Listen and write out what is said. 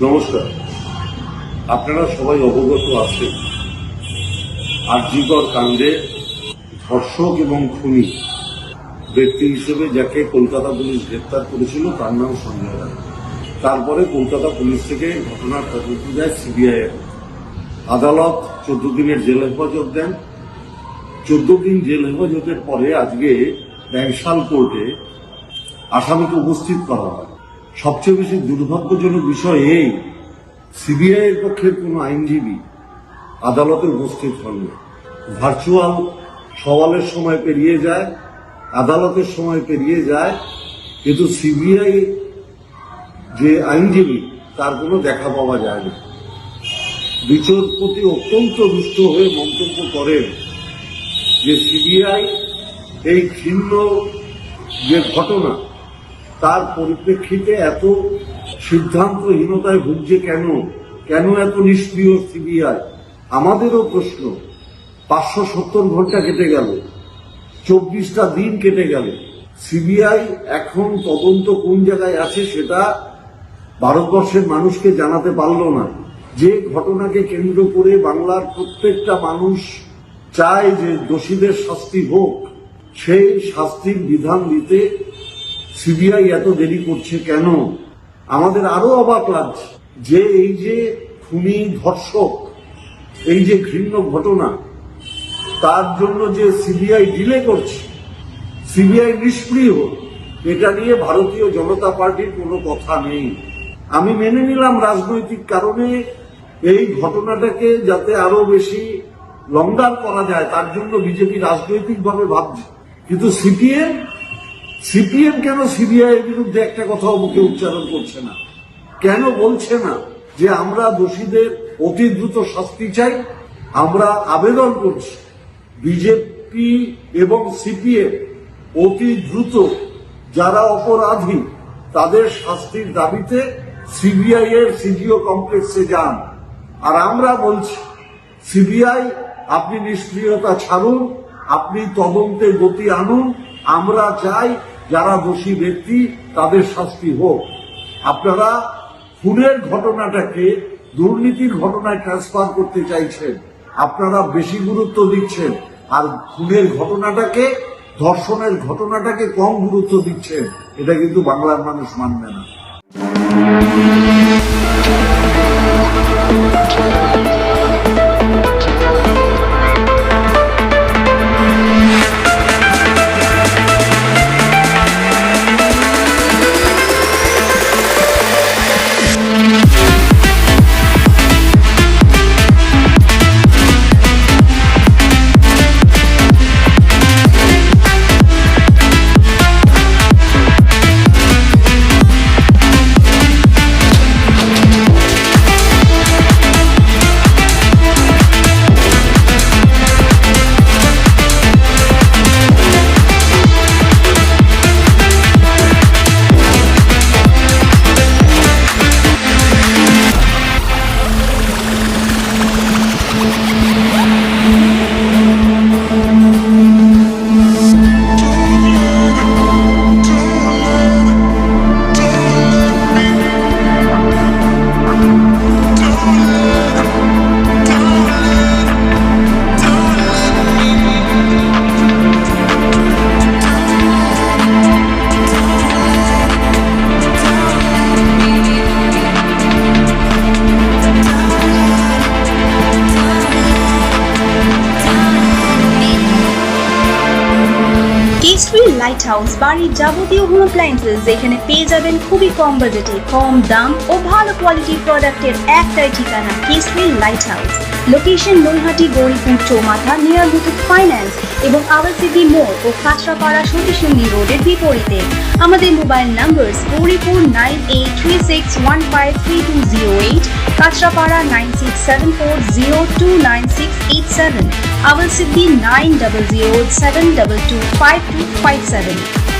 নমস্কার। আপনারা সবাই অবগত আছেন। আরজিকর কাণ্ডে ধর্ষক এবং খুনি ব্যক্তি হিসেবে যাকে কলকাতা পুলিশ গ্রেপ্তার করেছিল, তার নাম সঞ্জয় রায়। তারপরে কলকাতা পুলিশ থেকে ঘটনার তদন্ত যায় সিবিআই আদালত চোদ্দ দিনের জেল হেফাজত দেন। চোদ্দ দিন জেল হেফাজতের পরে আজকে ব্যাংশাল কোর্টে আসামিকে উপস্থিত করা হয়। সবচেয়ে বেশি দুর্ভাগ্যজনক বিষয় এই সিবিআই এর পক্ষের কোনো আইনজীবী আদালতে উপস্থিত হননি ভার্চুয়াল সওয়ালের সময় পেরিয়ে যায়, আদালতের সময় পেরিয়ে যায়, কিন্তু সিবিআই যে আইনজীবী, তার কোনো দেখা পাওয়া যায় না। বিচারপতি অত্যন্ত রুষ্ট হয়ে মন্তব্য করেন যে সিবিআই এই ঘৃণ্য যে ঘটনা তার পরিপ্রেক্ষিতে এত সিদ্ধান্তহীনতায় ভুগছে কেন? কেন এত নিষ্ক্রিয় সিবিআই? আমাদেরও প্রশ্ন। পাঁচশো সত্তর ঘণ্টা কেটে গেল। চব্বিশটা দিন কেটে গেল। সিবিআই এখন তদন্ত কোন জায়গায় আছে সেটা ভারতবর্ষের মানুষকে জানাতে পারল না। যে ঘটনাকে কেন্দ্র করে বাংলার প্রত্যেকটা মানুষ চায় যে দোষীদের শাস্তি হোক, সেই শাস্তির বিধান দিতে সিবিআই এত দেরি করছে কেন? আমাদের আরও অবাক লাগছে যে এই যে খুনি ধর্ষক, এই যে ঘৃণ্য ঘটনা, তার জন্য যে সিবিআই ডিলে করছে, সিবিআই নিষ্ক্রিয়, এটা নিয়ে ভারতীয় জনতা পার্টির কোনো কথা নেই। আমি মেনে নিলাম রাজনৈতিক কারণে এই ঘটনাটাকে যাতে আরও বেশি লঙ্গার করা যায়, তার জন্য বিজেপি রাজনৈতিকভাবে ভাবছে। কিন্তু সিপিএম সিপিএম কেন সিবিআই এর বিরুদ্ধে একটা কথাও মুখে উচ্চারণ করছে না? কেন বলছে না যে আমরা দোষীদের অতি দ্রুত শাস্তি চাই, আমরা আবেদন করছি বিজেপি এবং সিপিএম অতি দ্রুত যারা অপরাধী তাদের শাস্তির দাবিতে সিবিআই এর সিজিও কমপ্লেক্সে যান। আর আমরা বলছি, সিবিআই, আপনি নিষ্ক্রিয়তা ছাড়ুন, আপনি তদন্তে গতি আনুন আমরা চাই যারা দোষী ব্যক্তি, তাদের শাস্তি হোক। আপনারা খুনের ঘটনাটাকে, দুর্নীতির ঘটনায় ট্রান্সফার করতে চাইছেন, আপনারা বেশি গুরুত্ব দিচ্ছেন, আর খুনের ঘটনাটাকে, ধর্ষণের ঘটনাটাকে কম গুরুত্ব দিচ্ছেন, এটা কিন্তু বাংলার মানুষ মানবে না। কেসরি লাইট হাউস বাড়ির যাবতীয় হোম অ্যাপ্লায়েন্সেস এখানে পেয়ে যাবেন খুবই কম বাজেটে কম দাম ও ভালো কোয়ালিটির প্রোডাক্টের একটাই ঠিকানা Kesari light house location Naihati, Gouripur, চৌমাথা নিয়ার মুথুট ফাইন্যান্স এবং আওয়াসিডি মোড় ও কাঁচরাপাড়া সতীসঙ্গী রোডের বিপরীতে। আমাদের mobile number Gouripur nine eight three six one five three two zero eight Kanchrapara nine six seven four zero two nine six eight seven our SIDBI 900 722